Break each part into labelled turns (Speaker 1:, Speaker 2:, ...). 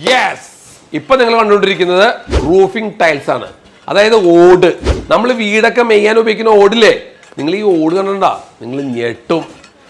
Speaker 1: Yes ഇപ്പൊ നിങ്ങൾ കണ്ടുകൊണ്ടിരിക്കുന്നത് റൂഫിംഗ് ടൈൽസ് ആണ്. അതായത് ഓട്. നമ്മൾ വീടൊക്കെ മെയ്യാൻ ഉപയോഗിക്കുന്ന ഓടില്ലേ? നിങ്ങൾ ഈ ഓട് കണ്ടണ്ട. നിങ്ങൾ ഞെട്ടും.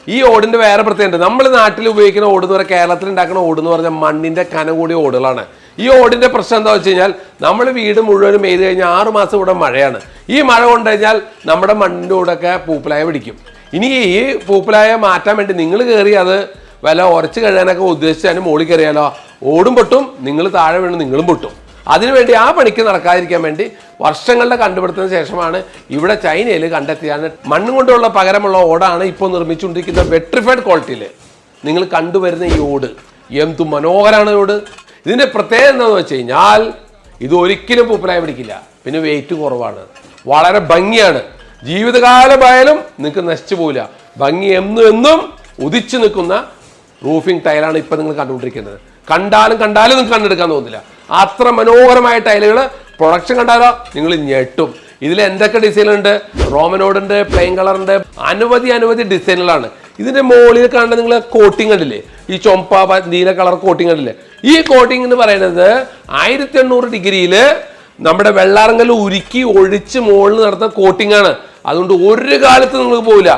Speaker 1: ഈ ഓടിന്റെ വേറെ പ്രത്യേകത നമ്മൾ നാട്ടിൽ ഉപയോഗിക്കുന്ന ഓട് എന്ന് പറഞ്ഞാൽ കേരളത്തിൽ ഉണ്ടാക്കുന്ന ഓട് എന്ന് പറഞ്ഞാൽ മണ്ണിന്റെ കന കൂടിയ ഓടുകളാണ്. ഈ ഓടിന്റെ പ്രശ്നം എന്താ വെച്ച് കഴിഞ്ഞാൽ നമ്മൾ വീട് മുഴുവനും മെയ്ത് കഴിഞ്ഞാൽ ആറ് മാസം ഇവിടെ മഴയാണ്. ഈ മഴ കൊണ്ടു കഴിഞ്ഞാൽ നമ്മുടെ മണ്ണിന്റെ ഓടൊക്കെ പൂപ്പലായ പിടിക്കും. ഇനി ഈ പൂപ്പലായ മാറ്റാൻ വേണ്ടി നിങ്ങൾ കയറി അത് വില ഉരച്ച് കഴിയാനൊക്കെ ഉദ്ദേശിച്ചാലും മുകളിൽ കയറിയാലോ? ഓടും പൊട്ടും നിങ്ങൾ താഴെ വീണ് നിങ്ങളും പൊട്ടും. അതിനുവേണ്ടി ആ പണിക്ക് നടക്കാതിരിക്കാൻ വേണ്ടി വർഷങ്ങളുടെ കണ്ടുപിടുത്തത്തിന് ശേഷമാണ് ഇവിടെ ചൈനയിൽ കണ്ടെത്തിയാണ് മണ്ണ് കൊണ്ടുള്ള പകരമുള്ള ഓടാണ് ഇപ്പോൾ നിർമ്മിച്ചുകൊണ്ടിരിക്കുന്ന വെട്രിഫൈഡ് ക്വാളിറ്റിയിൽ. നിങ്ങൾ കണ്ടുവരുന്ന ഈ ഓട് എന്തു മനോഹരമാണ് ഓട്. ഇതിന്റെ പ്രത്യേകത എന്താണെന്ന് വെച്ച് കഴിഞ്ഞാൽ ഇത് ഒരിക്കലും പൂപ്പലായി പിടിക്കില്ല. പിന്നെ വെയിറ്റ് കുറവാണ്. വളരെ ഭംഗിയാണ്. ജീവിതകാലമായാലും നിങ്ങൾക്ക് നശിച്ചു പോവില്ല. ഭംഗി എന്നും എന്നും ഉദിച്ചു നിൽക്കുന്ന റൂഫിംഗ് ടൈലാണ് ഇപ്പം നിങ്ങൾ കണ്ടുകൊണ്ടിരിക്കുന്നത്. കണ്ടാലും കണ്ടാലും നിങ്ങൾക്ക് കണ്ടെടുക്കാൻ തോന്നില്ല. അത്ര മനോഹരമായ ടൈലുകൾ പ്രൊഡക്ഷൻ കണ്ടാലോ? നിങ്ങൾ ഞെട്ടും. ഇതിൽ എന്തൊക്കെ ഡിസൈനുണ്ട് റോമനോടുണ്ട് പ്ലെയിൻ കളറുണ്ട് അനവധി അനവധി ഡിസൈനുകളാണ് ഇതിന്റെ മുകളിൽ കാണുന്ന നിങ്ങൾ കോട്ടിങ് കണ്ടില്ലേ? ഈ ചൊമ്പ നീല കളർ കോട്ടിങ് കണ്ടില്ലേ? ഈ കോട്ടിംഗ് എന്ന് പറയുന്നത് ആയിരത്തി എണ്ണൂറ് ഡിഗ്രിയിൽ നമ്മുടെ വെള്ളാറങ്കൽ ഉരുക്കി ഒഴിച്ച് മുകളിൽ നടത്തുന്ന കോട്ടിംഗ് ആണ്. അതുകൊണ്ട് ഒരു കാലത്ത് നിങ്ങൾക്ക് പോവില്ല.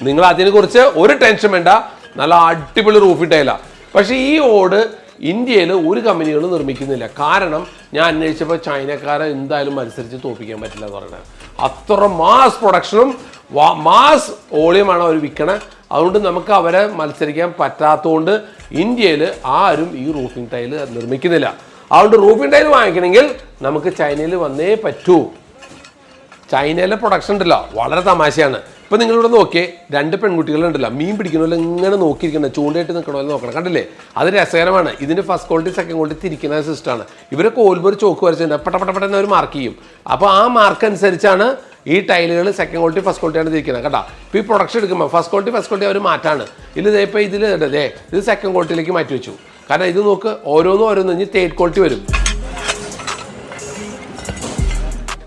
Speaker 1: നിങ്ങൾ അതിനെക്കുറിച്ച് ഒരു ടെൻഷൻ വേണ്ട. നല്ല അടിപൊളി റൂഫ് ടൈല പക്ഷേ ഈ ഓട് ഇന്ത്യയിൽ ഒരു കമ്പനികളും നിർമ്മിക്കുന്നില്ല. കാരണം ഞാൻ അന്വേഷിച്ചപ്പോൾ ചൈനക്കാരെ എന്തായാലും മത്സരിച്ച് തോപ്പിക്കാൻ പറ്റില്ല എന്ന് പറയുന്നത് അത്ര മാസ് പ്രൊഡക്ഷനും മാസ് ഓളിയമാണ് അവർ വിൽക്കണേ അതുകൊണ്ട് നമുക്ക് അവരെ മത്സരിക്കാൻ പറ്റാത്തതുകൊണ്ട് ഇന്ത്യയിൽ ആരും ഈ റൂഫിംഗ് ടൈൽ നിർമ്മിക്കുന്നില്ല. അതുകൊണ്ട് റൂഫിംഗ് ടൈൽ വാങ്ങിക്കണമെങ്കിൽ നമുക്ക് ചൈനയിൽ വന്നേ പറ്റൂ. ചൈനയിലെ പ്രൊഡക്ഷൻ ഉണ്ടല്ലോ. വളരെ തമാശയാണ്. ഇപ്പൊ നിങ്ങളിവിടെ നോക്കിയേ രണ്ട് പെൺകുട്ടികളുണ്ടല്ലോ. മീൻ പിടിക്കണമല്ലോ ഇങ്ങനെ നോക്കിയിരിക്കണം ചൂണ്ടയിട്ട് നിൽക്കണമല്ലോ നോക്കണം. കണ്ടില്ലേ? അത് രസകരമാണ്. ഇതിന് ഫസ്റ്റ് ക്വാളിറ്റി സെക്കൻഡ് ക്വാളിറ്റി തിരിക്കുന്ന സിസ്റ്റമാണ് ഇവരെ കോൽബൊരു ചോക്ക് വരച്ചിട്ടുണ്ട്. പെട്ട പെട്ട പെട്ടെന്ന് അവർ മാർക്ക് ചെയ്യും. അപ്പോൾ ആ മാർക്ക് അനുസരിച്ചാണ് ഈ ടൈലുകൾ സെക്കൻഡ് ക്വാളിറ്റി ഫസ്റ്റ് ക്വാളിറ്റി ആണ് തിരിക്കുന്നത് കേട്ടോ. ഇപ്പോൾ ഈ പ്രൊഡക്ഷൻ എടുക്കുമ്പോൾ ഫസ്റ്റ് ക്വാളിറ്റി ഫസ്റ്റ് ക്വാളിറ്റി അവർ മാറ്റാണ്. ഇല്ല ഇപ്പോൾ ഇതിൽ ഇത് സെക്കൻഡ് ക്വാളിറ്റിയിലേക്ക് മാറ്റി വെച്ചു. കാരണം ഇത് നോക്ക് ഓരോന്നും ഓരോന്നും ഇനി തേർഡ് ക്വാളിറ്റി വരും.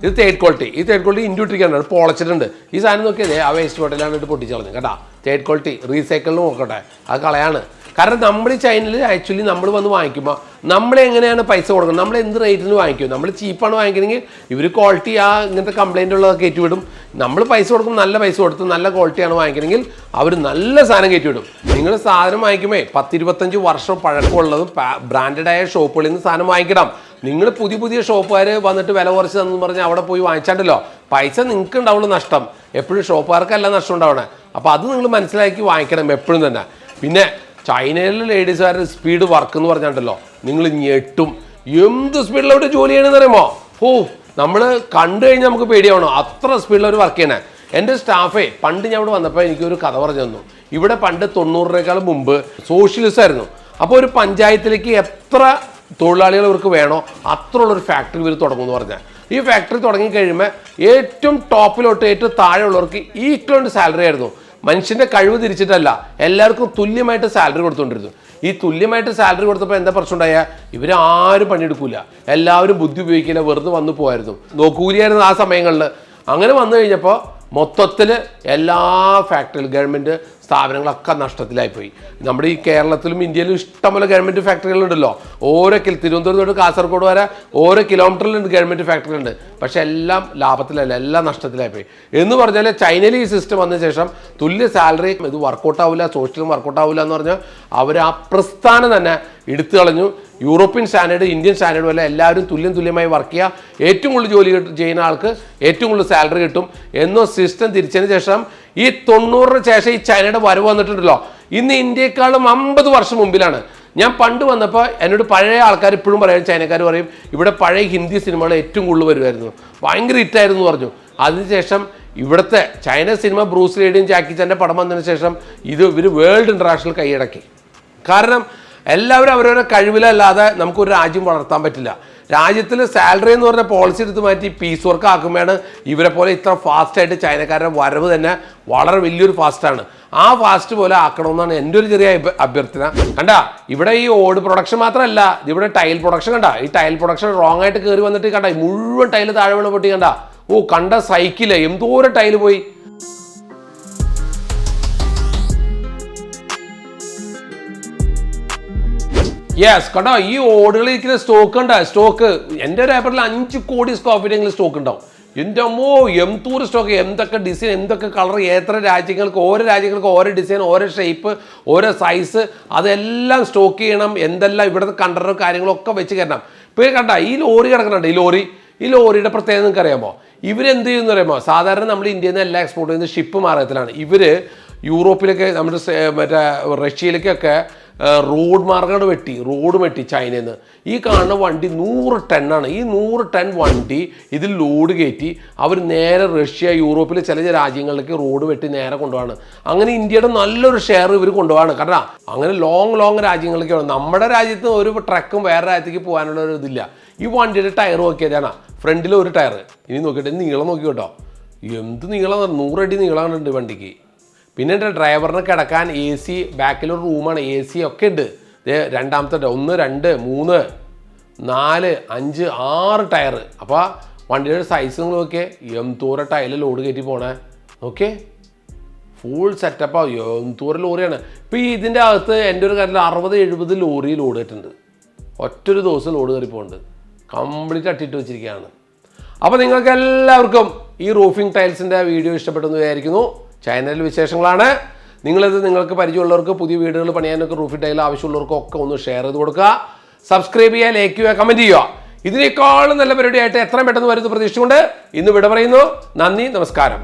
Speaker 1: ഇത് തേർഡ് ക്വാളിറ്റി ഈ തേർഡ് ക്വാളിറ്റി ഇൻഡ്യൂട്ടിരിക്കാനാണ് പൊളച്ചിട്ടുണ്ട്. ഈ സാധനം നോക്കിയതേ ആ വേസ്റ്റ് ബോട്ടിലാണ് ഇട്ട് പൊട്ടിച്ചു കളഞ്ഞു കേട്ടാ? തേർഡ് ക്വാളിറ്റി റീസൈക്കിളിന് നോക്കട്ടെ. അത് കളയാണ്. കാരണം നമ്മൾ ചൈനയിൽ ആക്ച്വലി നമ്മൾ വന്ന് വാങ്ങിക്കുമ്പോൾ നമ്മൾ എങ്ങനെയാണ് പൈസ കൊടുക്കുന്നത്? നമ്മൾ എന്ത് റേറ്റിന് വാങ്ങിക്കും? നമ്മൾ ചീപ്പാണ് വാങ്ങിക്കണമെങ്കിൽ ഇവർ ക്വാളിറ്റി ആ ഇങ്ങനത്തെ കംപ്ലൈന്റ് ഉള്ളതൊക്കെ കയറ്റിവിടും നമ്മൾ പൈസ കൊടുക്കും നല്ല പൈസ കൊടുത്ത് നല്ല ക്വാളിറ്റിയാണ് വാങ്ങിക്കണമെങ്കിൽ അവർ നല്ല സാധനം കയറ്റിവിടും. നിങ്ങൾ സാധനം വാങ്ങിക്കുമ്പോൾ പത്തിരുപത്തഞ്ച് വർഷം പഴക്കമുള്ളതും ബ്രാൻഡഡ് ആയ ഷോപ്പുകളിൽ നിന്ന് സാധനം വാങ്ങിക്കണം. നിങ്ങൾ പുതിയ പുതിയ ഷോപ്പുകാർ വന്നിട്ട് വില കുറച്ച് തന്നു പറഞ്ഞ് അവിടെ പോയി വാങ്ങിച്ചാണ്ടല്ലോ. പൈസ നിങ്ങൾക്ക് ഉണ്ടാവുള്ളൂ നഷ്ടം. എപ്പോഴും ഷോപ്പുകാർക്കല്ല നഷ്ടം ഉണ്ടാവണേ. അപ്പോൾ അത് നിങ്ങൾ മനസ്സിലാക്കി വാങ്ങിക്കണം എപ്പോഴും തന്നെ. പിന്നെ ചൈനയിലെ ലേഡീസുകാരുടെ സ്പീഡ് വർക്ക് എന്ന് പറഞ്ഞാണ്ടല്ലോ. നിങ്ങൾ ഞെട്ടും എന്ത് സ്പീഡിലോട്ട് ജോലി ചെയ്യണമെന്ന് അറിയുമോ? ഓ നമ്മൾ കണ്ടു കഴിഞ്ഞാൽ നമുക്ക് പേടിയാവണം. അത്ര സ്പീഡിൽ അവർ വർക്ക് ചെയ്യണേ. എന്റെ സ്റ്റാഫേ പണ്ട് ഞാൻ ഇവിടെ വന്നപ്പോൾ എനിക്കൊരു കഥ പറഞ്ഞു തന്നു. ഇവിടെ പണ്ട് തൊണ്ണൂറിനേക്കാൾ മുമ്പ് സോഷ്യലിസ്റ്റ് ആയിരുന്നു. അപ്പോൾ ഒരു പഞ്ചായത്തിലേക്ക് എത്ര തൊഴിലാളികൾ ഇവർക്ക് വേണോ അത്ര ഉള്ളൊരു ഫാക്ടറി ഇവർ തുടങ്ങും എന്ന് പറഞ്ഞാൽ ഈ ഫാക്ടറി തുടങ്ങി കഴിയുമ്പോൾ ഏറ്റവും ടോപ്പിലോട്ട് ഏറ്റവും താഴെയുള്ളവർക്ക് ഈക്വലന്റ് സാലറി ആയിരുന്നു. മനുഷ്യന്റെ കഴിവ് തിരിച്ചിട്ടല്ല എല്ലാവർക്കും തുല്യമായിട്ട് സാലറി കൊടുത്തുകൊണ്ടിരുന്നു ഈ തുല്യമായിട്ട് സാലറി കൊടുത്തപ്പോൾ എന്താ പ്രശ്നം ഉണ്ടായ? ഇവർ ആരും പണിയെടുക്കൂല. എല്ലാവരും ബുദ്ധി ഉപയോഗിക്കില്ല വെറുതെ വന്നു പോയായിരുന്നു. നോക്കൂലിയായിരുന്നു ആ സമയങ്ങളിൽ അങ്ങനെ വന്നു കഴിഞ്ഞപ്പോൾ മൊത്തത്തിൽ എല്ലാ ഫാക്ടറികളും ഗവൺമെന്റ് സ്ഥാപനങ്ങളൊക്കെ നഷ്ടത്തിലായിപ്പോയി. നമ്മുടെ ഈ കേരളത്തിലും ഇന്ത്യയിലും ഇഷ്ടംപോലെ ഗവൺമെന്റ് ഫാക്ടറികളുണ്ടല്ലോ. ഓരോ കിലോ തിരുവനന്തപുരം തൊട്ട് കാസർഗോഡ് വരെ ഓരോ കിലോമീറ്ററിലുണ്ട് ഗവൺമെന്റ് ഫാക്ടറികളുണ്ട്. പക്ഷേ എല്ലാം ലാഭത്തിലല്ല എല്ലാം നഷ്ടത്തിലായിപ്പോയി. എന്ന് പറഞ്ഞാൽ ചൈനയിൽ ഈ സിസ്റ്റം വന്ന ശേഷം തുല്യ സാലറി ഇത് വർക്കൗട്ട് ആവില്ല സോഷ്യലും വർക്കൗട്ട് ആവില്ല എന്ന് പറഞ്ഞാൽ അവർ ആ പ്രസ്ഥാനം തന്നെ എടുത്തു കളഞ്ഞു. യൂറോപ്യൻ സ്റ്റാൻഡേർഡ് ഇന്ത്യൻ സ്റ്റാൻഡേർഡ് പോലെ എല്ലാവരും തുല്യം തുല്യമായി വർക്ക് ചെയ്യുക ഏറ്റവും കൂടുതൽ ജോലി ചെയ്യുന്ന ആൾക്ക് ഏറ്റവും കൂടുതൽ സാലറി കിട്ടും. എന്നോ സിസ്റ്റം തിരിച്ചതിന് ശേഷം ഈ തൊണ്ണൂറിന് ശേഷം ഈ ചൈനയുടെ വരവ് വന്നിട്ടുണ്ടല്ലോ. ഇന്ന് ഇന്ത്യയെക്കാളും അമ്പത് വർഷം മുമ്പിലാണ്. ഞാൻ പണ്ട് വന്നപ്പോൾ എന്നോട് പഴയ ആൾക്കാർ ഇപ്പോഴും പറയും ചൈനക്കാർ പറയും ഇവിടെ പഴയ ഹിന്ദി സിനിമകൾ ഏറ്റവും കൂടുതൽ വരുമായിരുന്നു ഭയങ്കര ഹിറ്റായിരുന്നു എന്ന് പറഞ്ഞു. അതിനുശേഷം ഇവിടുത്തെ ചൈന സിനിമ ബ്രൂസ് ലേഡിയും ജാക്കി ചാന്റെ പടം വന്നതിന് ശേഷം ഇത് ഇവർ വേൾഡ് ഇന്റർനാഷണൽ കൈയടക്കി. കാരണം എല്ലാവരും അവരവരുടെ കഴിവിലല്ലാതെ നമുക്കൊരു രാജ്യം വളർത്താൻ പറ്റില്ല. രാജ്യത്തിൽ സാലറി എന്ന് പറഞ്ഞ പോളിസി എടുത്ത് മാറ്റി പീസ് വർക്ക് ആക്കുമ്പോഴാണ് ഇവരെ പോലെ ഇത്ര ഫാസ്റ്റായിട്ട് ചൈനക്കാരുടെ വരവ് തന്നെ വളരെ വലിയൊരു ഫാസ്റ്റാണ് ആ ഫാസ്റ്റ് പോലെ ആക്കണമെന്നാണ് എന്റെ ഒരു ചെറിയ അഭ്യർത്ഥന. കണ്ടാ ഇവിടെ ഈ ഓട് പ്രൊഡക്ഷൻ മാത്രമല്ല ഇവിടെ ടൈൽ പ്രൊഡക്ഷൻ കണ്ട. ഈ ടൈൽ പ്രൊഡക്ഷൻ റോങ് ആയിട്ട് കയറി വന്നിട്ട് കണ്ട മുഴുവൻ ടൈൽ താഴെ വീണ് പൊട്ടി കണ്ട. ഓ കണ്ട സൈക്കിൾ എന്തോരം ടൈൽ പോയി. യെസ് കേട്ടോ ഈ ഓടുകളിൽ ഇരിക്കുന്ന സ്റ്റോക്ക് ഉണ്ട്? സ്റ്റോക്ക് എന്റെ ഒരു പേപ്പറിൽ അഞ്ച് കോടി സ്ക്വയർ സ്റ്റോക്ക് ഉണ്ടാവും. എന്റെ അമ്മോ എംതൂർ സ്റ്റോക്ക് എന്തൊക്കെ ഡിസൈൻ എന്തൊക്കെ കളർ എത്ര രാജ്യങ്ങൾക്ക് ഓരോ രാജ്യങ്ങൾക്ക് ഓരോ ഡിസൈൻ ഓരോ ഷേപ്പ് ഓരോ സൈസ് അതെല്ലാം സ്റ്റോക്ക് ചെയ്യണം. എന്തെല്ലാം ഇവിടുത്തെ കണ്ടറും കാര്യങ്ങളൊക്കെ വെച്ച് കയറണം ഇപ്പോൾ കണ്ട? ഈ ലോറി കിടക്കുന്നുണ്ട്. ഈ ലോറി ഈ ലോറിയുടെ പ്രത്യേകത നിങ്ങൾക്ക് അറിയാമോ ഇവരെന്ത് ചെയ്യുമെന്ന് അറിയാമോ? സാധാരണ നമ്മൾ ഇന്ത്യയിൽ നിന്ന് എല്ലാ എക്സ്പോർട്ട് ചെയ്യുന്നത് ഷിപ്പ് മാർഗത്തിലാണ്. ഇവർ യൂറോപ്പിലൊക്കെ നമ്മുടെ മറ്റേ റഷ്യയിലേക്കൊക്കെ റോഡ് മാർഗം വെട്ടി റോഡ് വെട്ടി ചൈനയിൽ നിന്ന് ഈ കാണുന്ന വണ്ടി നൂറ് ആണ്. ഈ നൂറ് ടൺ വണ്ടി ഇതിൽ ലോഡ് കയറ്റി അവർ നേരെ റഷ്യ യൂറോപ്പിലെ ചില രാജ്യങ്ങളിലേക്ക് റോഡ് വെട്ടി നേരെ കൊണ്ടുപോകാണ് അങ്ങനെ ഇന്ത്യയുടെ നല്ലൊരു ഷെയർ ഇവർ കൊണ്ടുപോകാണ് കാരണം അങ്ങനെ ലോങ് ലോങ് രാജ്യങ്ങളിലേക്ക് വേണം നമ്മുടെ രാജ്യത്ത് ഒരു ട്രക്കും വേറെ രാജ്യത്തേക്ക് പോകാനുള്ള ഒരു ഇതില്ല. ഈ വണ്ടിയുടെ ടയർ നോക്കിയതാണ്. ഫ്രണ്ടിൽ ഒരു ടയർ ഇനി നോക്കിയിട്ട് നീളം നോക്കി കേട്ടോ എന്ത് നീളം നൂറടി നീളമുണ്ട് വണ്ടിക്ക്. പിന്നെ ഡ്രൈവറിന് കിടക്കാൻ എ സി ബാക്കിലൊരു റൂമാണ് എ സി ഒക്കെ ഉണ്ട്. രണ്ടാമത്തെ ഒന്ന് രണ്ട് മൂന്ന് നാല് അഞ്ച് ആറ് ടയർ അപ്പോൾ വണ്ടിയുടെ സൈസ് നിങ്ങൾ നോക്കിയേ. എംതൂര ടയറിൽ ലോഡ് കയറ്റി പോണേ. ഓക്കെ ഫുൾ സെറ്റപ്പാ എന്തൂര ലോറിയാണ് ഇപ്പോൾ ഈ ഇതിന്റെ അകത്ത് എന്റെ ഒരു കാര്യത്തിൽ അറുപത് എഴുപത് ലോറി ലോഡ് കയറ്റുണ്ട് ഒറ്റൊരു ദിവസം ലോഡ് കയറി പോകുന്നുണ്ട് കംപ്ലീറ്റ് അട്ടിട്ട് വെച്ചിരിക്കുകയാണ്. അപ്പോൾ നിങ്ങൾക്ക് എല്ലാവർക്കും ഈ റൂഫിംഗ് ടൈൽസിന്റെ വീഡിയോ ഇഷ്ടപ്പെട്ടെന്ന് വിചാരിക്കുന്നു. ചാനൽ വിശേഷങ്ങളാണ്. നിങ്ങളിത് നിങ്ങൾക്ക് പരിചയമുള്ളവർക്ക് പുതിയ വീടുകൾ പണിയാനൊക്കെ റൂഫി ടൈൽ ആവശ്യമുള്ളവർക്കൊക്കെ ഒന്ന് ഷെയർ ചെയ്ത് കൊടുക്കുക. സബ്സ്ക്രൈബ് ചെയ്യുക ലൈക്ക് ചെയ്യുക കമന്റ് ചെയ്യുക. ഇതിനേക്കാളും നല്ല പരിപാടിയായിട്ട് എത്രയും പെട്ടെന്ന് വരുന്ന പ്രതീക്ഷിച്ചുകൊണ്ട് ഇന്ന് വിട പറയുന്നു. നന്ദി നമസ്കാരം.